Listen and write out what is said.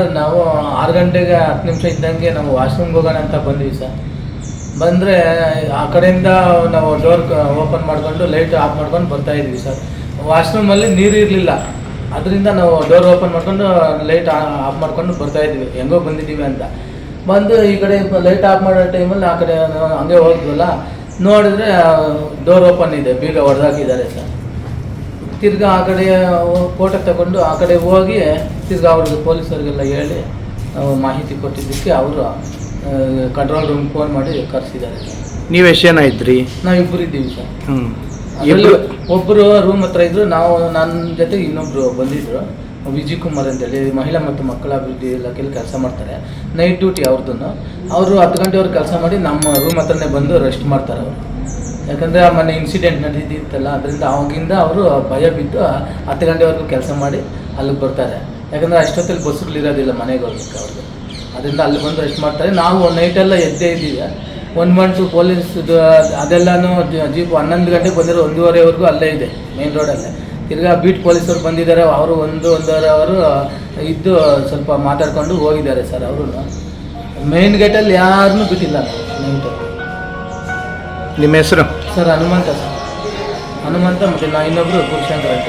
Sir ನಾವು ಆರು ಗಂಟೆಗೆ ಹತ್ತು ನಿಮಿಷ ಇದ್ದಂಗೆ ನಾವು ವಾಶ್ರೂಮ್ಗೆ ಹೋಗೋಣ ಅಂತ ಬಂದ್ವಿ ಸರ್. ಬಂದರೆ ಆ ಕಡೆಯಿಂದ ನಾವು ಡೋರ್ ಓಪನ್ ಮಾಡ್ಕೊಂಡು ಲೈಟ್ ಆಫ್ ಮಾಡ್ಕೊಂಡು ಬರ್ತಾ ಇದ್ವಿ ಸರ್. ವಾಶ್ರೂಮಲ್ಲಿ ನೀರು ಇರಲಿಲ್ಲ. ಅದರಿಂದ ನಾವು ಡೋರ್ ಓಪನ್ ಮಾಡ್ಕೊಂಡು ಲೈಟ್ ಆಫ್ ಮಾಡ್ಕೊಂಡು ಬರ್ತಾ ಇದ್ವಿ. ಹೆಂಗೋ ಬಂದಿದ್ದೀವಿ ಅಂತ. ಬಂದು ಈ ಕಡೆ ಲೈಟ್ ಆಫ್ ಮಾಡೋ ಟೈಮಲ್ಲಿ ಆ ಕಡೆ ಹಂಗೆ ಹೋದ್ವಲ್ಲ, ನೋಡಿದ್ರೆ ಡೋರ್ ಓಪನ್ ಇದೆ, ಬೀಗ ಹೊಡೆದಾಕಿದ್ದಾರೆ ಸರ್. ತಿರ್ಗಾ ಆ ಕಡೆ ಫೋಟೋ ತಗೊಂಡು ಆ ಕಡೆ ಹೋಗಿ ತಿರ್ಗಾ ಅವ್ರದ್ದು ಪೊಲೀಸರಿಗೆಲ್ಲ ಹೇಳಿ ನಾವು ಮಾಹಿತಿ ಕೊಟ್ಟಿದ್ದಕ್ಕೆ ಅವರು ಕಂಟ್ರೋಲ್ ರೂಮ್ ಫೋನ್ ಮಾಡಿ ಕರೆಸಿದ್ದಾರೆ. ನೀವು ಎಷ್ಟು ಜನ ಇದ್ರಿ? ನಾವು ಇಬ್ಬರು ಇದ್ದೀವಿ ಸರ್ ಹ್ಞೂ ಒಬ್ಬರು ರೂಮ್ ಹತ್ರ ಇದ್ರು ನಾವು ನನ್ನ ಜೊತೆ ಇನ್ನೊಬ್ಬರು ಬಂದಿದ್ರು. ವಿಜಯ್ ಕುಮಾರ್ ಅಂತೇಳಿ ಮಹಿಳಾ ಮತ್ತು ಮಕ್ಕಳ ಅಭಿವೃದ್ಧಿ ಇಲಾಖೆಯಲ್ಲಿ ಕೆಲಸ ಮಾಡ್ತಾರೆ. ನೈಟ್ ಡ್ಯೂಟಿ ಅವ್ರದ್ದು ಅವರು ಹತ್ತು ಗಂಟೆವರೆಗೆ ಕೆಲಸ ಮಾಡಿ ನಮ್ಮ ರೂಮ್ ಹತ್ರನೇ ಬಂದು ರೆಸ್ಟ್ ಮಾಡ್ತಾರೆ ಅವರು. ಯಾಕಂದರೆ ಆ ಮೊನ್ನೆ ಇನ್ಸಿಡೆಂಟ್ ನಡೆದಿತ್ತಲ್ಲ ಅದರಿಂದ ಅವಾಗಿಂದ ಅವರು ಭಯ ಬಿದ್ದು ಹತ್ತು ಗಂಟೆವರೆಗೂ ಕೆಲಸ ಮಾಡಿ ಅಲ್ಲಿಗೆ ಬರ್ತಾರೆ. ಯಾಕಂದರೆ ಅಷ್ಟೊತ್ತಲ್ಲಿ ಬಸ್ಸುಗಳಿರೋದಿಲ್ಲ ಮನೆಗೆ ಹೋಗ್ಲಿಕ್ಕೆ ಅವ್ರಿಗೆ ಅದರಿಂದ ಅಲ್ಲಿ ಬಂದು ರೆಸ್ಟ್ ಮಾಡ್ತಾರೆ. ನಾವು ನೈಟೆಲ್ಲ ಎದ್ದೇ ಇದ್ದೀವಿ. ಒನ್ ಮಂಟು ಪೊಲೀಸ್ ಅದೆಲ್ಲನೂ ಜೀಪ್ ಹನ್ನೊಂದು ಗಂಟೆಗೆ ಬಂದಿರೋ ಒಂದೂವರೆವರೆಗೂ ಅಲ್ಲೇ ಇದೆ ಮೇನ್ ರೋಡಲ್ಲೇ ತಿರ್ಗಾ ಬೀಟ್ ಪೊಲೀಸರು ಬಂದಿದ್ದಾರೆ. ಅವರು ಒಂದು, ಒಂದೂವರೆ ಅವರು ಇದ್ದು ಸ್ವಲ್ಪ ಮಾತಾಡ್ಕೊಂಡು ಹೋಗಿದ್ದಾರೆ ಸರ್ ಅವರು ಮೇನ್ ಗೇಟಲ್ಲಿ ಯಾರನ್ನೂ ಬಿಟ್ಟಿಲ್ಲ ನೈಟು ನಿಮ್ಮ ಹೆಸರು? Sir Hanumantha sir. ಹನುಮಂತ ಮತ್ತು ನಾ ಇನ್ನೊಬ್ಬರು ಗುರುಶಂಕರ್ ಅಂತ